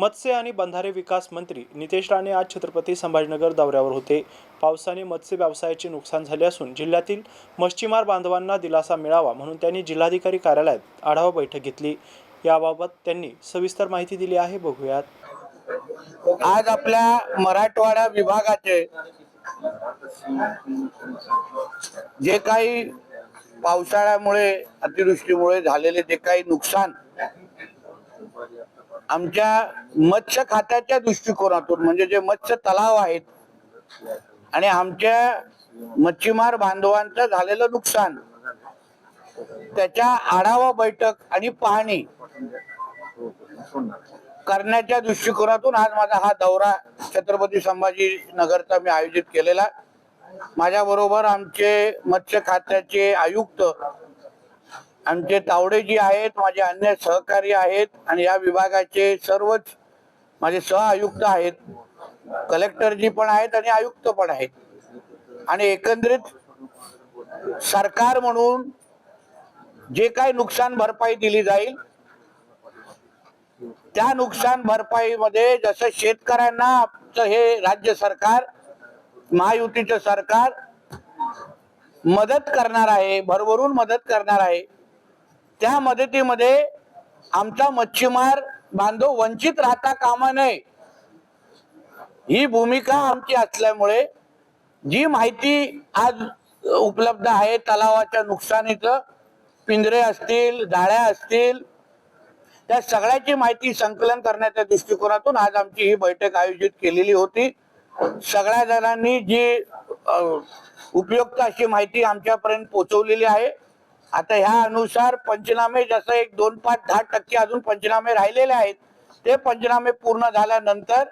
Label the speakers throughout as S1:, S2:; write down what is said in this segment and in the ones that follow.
S1: मत्स्य आणि बंधारे विकास मंत्री नितेश राणे आज छत्रपती संभाजीनगर दौऱ्यावर होते. पावसाने मत्स्य व्यवसायाचे नुकसान झाले असून जिल्ह्यातील मच्छीमार बांधवांना दिलासा मिळावा म्हणून त्यांनी जिल्हाधिकारी कार्यालयात आढावा बैठक घेतली. याबाबत त्यांनी सविस्तर माहिती दिली आहे. बघूयात.
S2: आज आपल्या मराठवाडा विभागाचे जे काही पावसाळ्यामुळे अतिवृष्टीमुळे झालेले जे काही नुकसान आमच्या मत्स्य खात्याच्या दृष्टिकोनातून म्हणजे जे मत्स्य तलाव आहेत आणि आमच्या मच्छीमार बांधवांचं झालेलं नुकसान त्याच्या आढावा बैठक आणि पाहणी करण्याच्या दृष्टिकोनातून आज माझा हा दौरा छत्रपती संभाजी नगरचा मी आयोजित केलेला. माझ्या बरोबर आमचे मत्स्य खात्याचे आयुक्त आमचे तावडेजी आहेत माझे अन्य सहकारी आहेत आणि या विभागाचे सर्वच माझे सह आयुक्त आहेत. कलेक्टरजी पण आहेत आणि आयुक्त पण आहेत. आणि एकंदरीत सरकार म्हणून जे काही नुकसान भरपाई दिली जाईल त्या नुकसान भरपाईमध्ये जसं शेतकऱ्यांना आमचं हे राज्य सरकार महायुतीचं सरकार मदत करणार आहे भरभरून मदत करणार आहे त्या मदतीमध्ये आमचा मच्छीमार बांधव वंचित राहता कामा नये. ही भूमिका आमची असल्यामुळे जी माहिती आज उपलब्ध आहे तलावाच्या नुकसानीचं पिंजरे असतील जाळ्या असतील त्या सगळ्याची माहिती संकलन करण्याच्या दृष्टिकोनातून आज आमची ही बैठक आयोजित केलेली होती. सगळ्या जणांनी जी उपयुक्त अशी माहिती आमच्यापर्यंत पोहोचवलेली आहे. आता ह्या अनुसार पंचनामे जसं एक दोन पाच दहा टक्के अजून पंचनामे राहिलेले आहेत ते पंचनामे पूर्ण झाल्यानंतर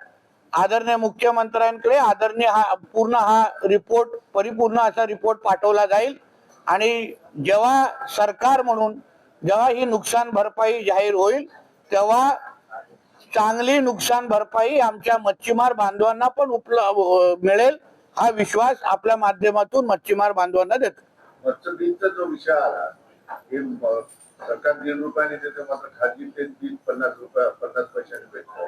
S2: आदरणीय मुख्यमंत्र्यांकडे आदरणीय हा पूर्ण हा रिपोर्ट परिपूर्ण असा रिपोर्ट पाठवला जाईल. आणि जेव्हा सरकार म्हणून जेव्हा ही नुकसान भरपाई जाहीर होईल तेव्हा चांगली नुकसान भरपाई आमच्या मच्छीमार बांधवांना पण उपलब्ध मिळेल. हा विश्वास आपल्या माध्यमातून मच्छीमार बांधवांना देतो.
S3: मत्स्यबीजचा जो विषय आला हे सरकार दीड रुपयाने देते मात्र खाजगी ते तीस पन्नास रुपया पन्नास पैशाने भेटत.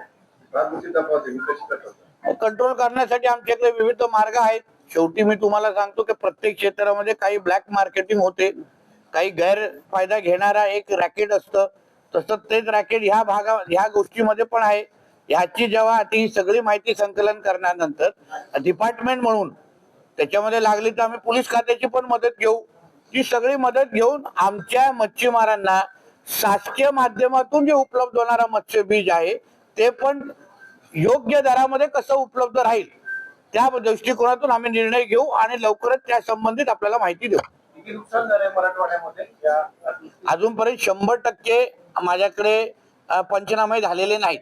S3: हा गोष्टी तपास कशी तपास
S2: कंट्रोल करण्यासाठी आमच्याकडे विविध मार्ग आहेत. शेवटी मी तुम्हाला सांगतो की प्रत्येक क्षेत्रामध्ये काही ब्लॅक मार्केटिंग होते. काही गैरफायदा घेणारा एक रॅकेट असतं. तसं तेच रॅकेट ह्या भागा ह्या गोष्टीमध्ये पण आहे. ह्याची जेव्हा ती सगळी माहिती संकलन करण्यानंतर डिपार्टमेंट म्हणून त्याच्यामध्ये लागली तर आम्ही पोलीस खात्याची पण मदत घेऊ. ती सगळी मदत घेऊन आमच्या मच्छीमारांना शासकीय माध्यमातून जे उपलब्ध होणारा मत्स्य बीज आहे ते पण योग्य दरामध्ये कसं उपलब्ध राहील त्या दृष्टिकोनातून आम्ही निर्णय घेऊ आणि लवकरच त्या संबंधित आपल्याला माहिती देऊ. अजूनपर्यंत शंभर टक्के माझ्याकडे पंचनामे झालेले नाहीत.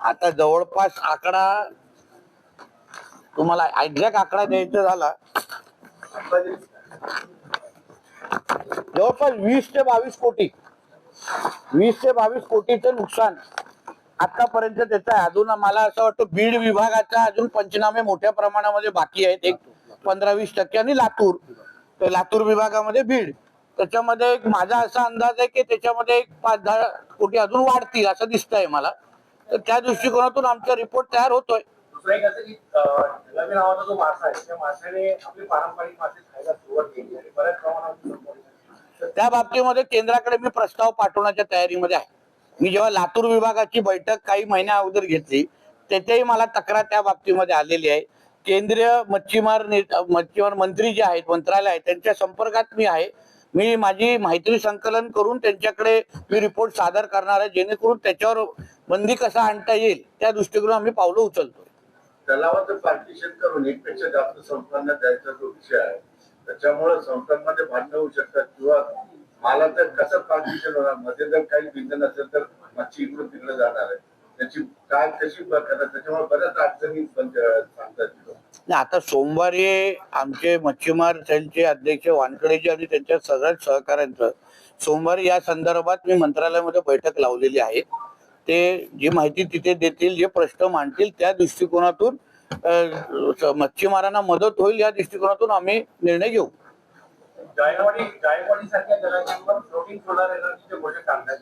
S2: आता जवळपास आकडा तुम्हाला एक्झॅक्ट आकडा द्यायचा झाला. जवळपास वीस ते बावीस कोटी. वीस ते बावीस कोटीचं नुकसान. आतापर्यंत त्याचं आहे अजून मला असं वाटतं बीड विभागाचा अजून पंचनामे मोठ्या प्रमाणामध्ये बाकी आहेत. एक पंधरा वीस टक्के आणि लातूर. तर लातूर विभागामध्ये बीड. त्याच्यामध्ये एक माझा असा अंदाज आहे की त्याच्यामध्ये एक पाच दहा कोटी अजून वाढतील असं दिसतंय मला. तर त्या दृष्टिकोनातून आमचा रिपोर्ट तयार होतोय.
S3: दुसरं एक असं की अं, नावाचा जो मासा आहे त्या माशाने आपली पारंपरिक मासे खायला सुरुवात केली आणि बऱ्याच प्रमाणात
S2: त्या बाबतीमध्ये केंद्राकडे मी प्रस्ताव पाठवण्याच्या तयारीमध्ये आहे. मी जेव्हा लातूर विभागाची बैठक काही महिन्या अगोदर घेतली तेथेही मला तक्रार त्या बाबतीमध्ये आलेली आहे. केंद्रीय मच्छीमार मच्छीमार मंत्री जे आहेत मंत्रालय आहे त्यांच्या संपर्कात मी आहे. मी माझी माहिती संकलन करून त्यांच्याकडे मी रिपोर्ट सादर करणार आहे जेणेकरून त्याच्यावर बंदी कसा आणता येईल त्या दृष्टिकोनात आम्ही पावलं उचलतो
S3: तलावाचं पार्टिशन करून एकपेक्षा जास्त संस्थांना द्यायचा जो विषय आहे त्याच्यामुळे संस्थांमध्ये भांडणं होऊ शकतात किंवा मला तर कसं पार्टिशन होणार? मध्ये जर काही भिन्न नसेल तर मच्छी इकडून तिकडे जाणार आहे. त्याची काय कशी करणार त्याच्यामुळे बऱ्याच अडचणी पण सांगतात
S2: आता सोमवारी आमचे मच्छीमार त्यांचे अध्यक्ष वानखेडेजी आणि त्यांच्या सगळ्याच सहकाऱ्यांचं सोमवारी या संदर्भात मी मंत्रालयामध्ये बैठक लावलेली आहे. ते जी माहिती तिथे देतील जे प्रश्न मांडतील त्या दृष्टिकोनातून मच्छीमारांना मदत होईल या दृष्टिकोनातून आम्ही निर्णय घेऊ.
S3: जायकवाडी जायकवाडी सारख्या जलाशयांवर फ्लोटिंग सोलार एनर्जीचे प्रोजेक्ट आणतात.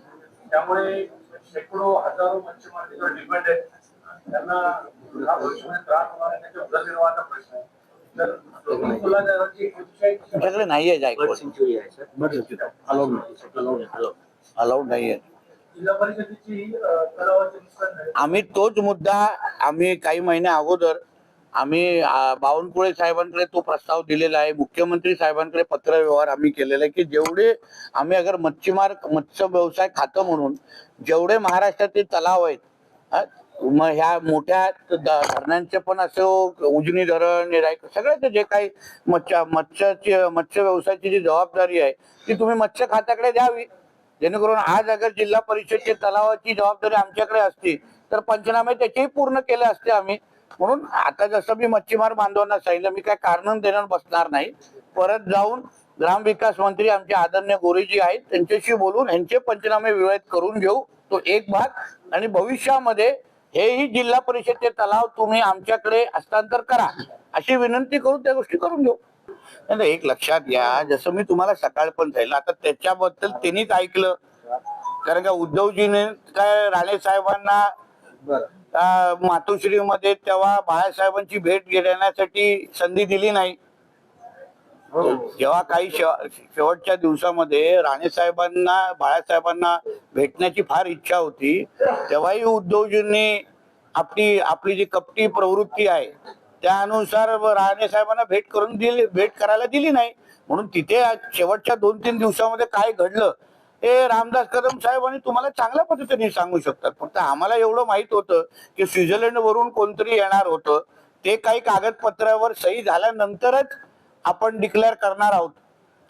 S3: त्यामुळे शेकडो हजारो मच्छीमार त्याच्यावर डिपेंड आहेत. त्यांना हा भविष्यामध्ये त्रास होणार आहे त्याच्या उदरनिर्वाहाचा प्रश्न आहे. तर स्विमिंग पूलला जायची कुठच्याही
S2: तुमच्याकडे नाहीये जायकवाड.
S4: सेंचुरी आहे सर अलाउड नाही.
S2: नाहीये.
S3: जिल्हा परिषदेची तलावाचे नुकसान झाले.
S2: आम्ही तोच मुद्दा आम्ही काही महिन्या अगोदर आम्ही अं, बावनकुळे साहेबांकडे तो प्रस्ताव दिलेला आहे. मुख्यमंत्री साहेबांकडे पत्र व्यवहार आम्ही केलेला आहे की जेवढे आम्ही अगर मच्छीमार मत्स्य व्यवसाय खातं म्हणून जेवढे महाराष्ट्रातील तलाव आहेत हा, मग ह्या मोठ्या द- धरणांचे पण असो उजनी धरण निरायक सगळ्याचे जे काही मत्स्य मत्स्याची मत्स्य व्यवसायाची जी जबाबदारी आहे ती तुम्ही मत्स्य खात्याकडे द्यावी. जेणेकरून आज अगर जिल्हा परिषदची तलावाची जबाबदारी आमच्याकडे असती तर पंचनामे त्याचेही पूर्ण केले असते आम्ही. म्हणून आता जसं मी मच्छीमार बांधवांना सांगितलं मी काय कारण देणार बसणार नाही. परत जाऊन ग्रामविकास मंत्री आमचे आदरणीय गोरेजी आहेत त्यांच्याशी बोलून यांचे पंचनामे विवाहित करून घेऊ तो एक भाग. आणि भविष्यामध्ये हेही जिल्हा परिषदचे तलाव तुम्ही आमच्याकडे हस्तांतर करा अशी विनंती करून त्या गोष्टी करून घेऊ. नाही, एक लक्षात घ्या. जसं मी तुम्हाला सकाळ पण सांगितलं आता त्याच्याबद्दल त्यांनीच ऐकलं. कारण का उद्धवजीने काय राणे साहेबांना मातोश्री मध्ये तेव्हा बाळासाहेबांची भेट घेण्यासाठी संधी दिली नाही. जेव्हा काही शेव- शेवटच्या दिवसामध्ये राणे साहेबांना बाळासाहेबांना भेटण्याची फार इच्छा होती तेव्हाही उद्धवजींनी आपली आपली जी कपटी प्रवृत्ती आहे त्यानुसार राणे साहेबांना भेट करून दिली भेट करायला दिली नाही. म्हणून तिथे आज शेवटच्या दोन तीन दिवसामध्ये काय घडलं हे रामदास कदम साहेबांनी तुम्हाला चांगल्या पद्धतीने सांगू शकतात. फक्त आम्हाला एवढं माहीत होतं की स्वित्झर्लंड वरून कोणतरी येणार होतं. ते काही कागदपत्रावर सही झाल्यानंतरच आपण डिक्लेअर करणार आहोत.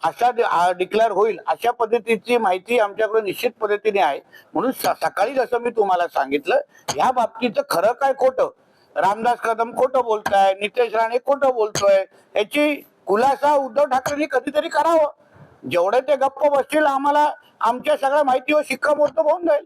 S2: अशा डिक्लेअर होईल अशा पद्धतीची माहिती आमच्याकडे निश्चित पद्धतीने आहे. म्हणून स- सकाळी जसं मी तुम्हाला सांगितलं या बाबतीचं खरं काय खोटं? रामदास कदम खोटं बोलताय नितेश राणे खोटं बोलतोय याची खुलासा उद्धव ठाकरेंनी कधीतरी करावं. जेवढे ते गप्प बसतील आम्हाला आमच्या सगळ्या माहितीवर शिक्कामोर्तब होऊन जाईल.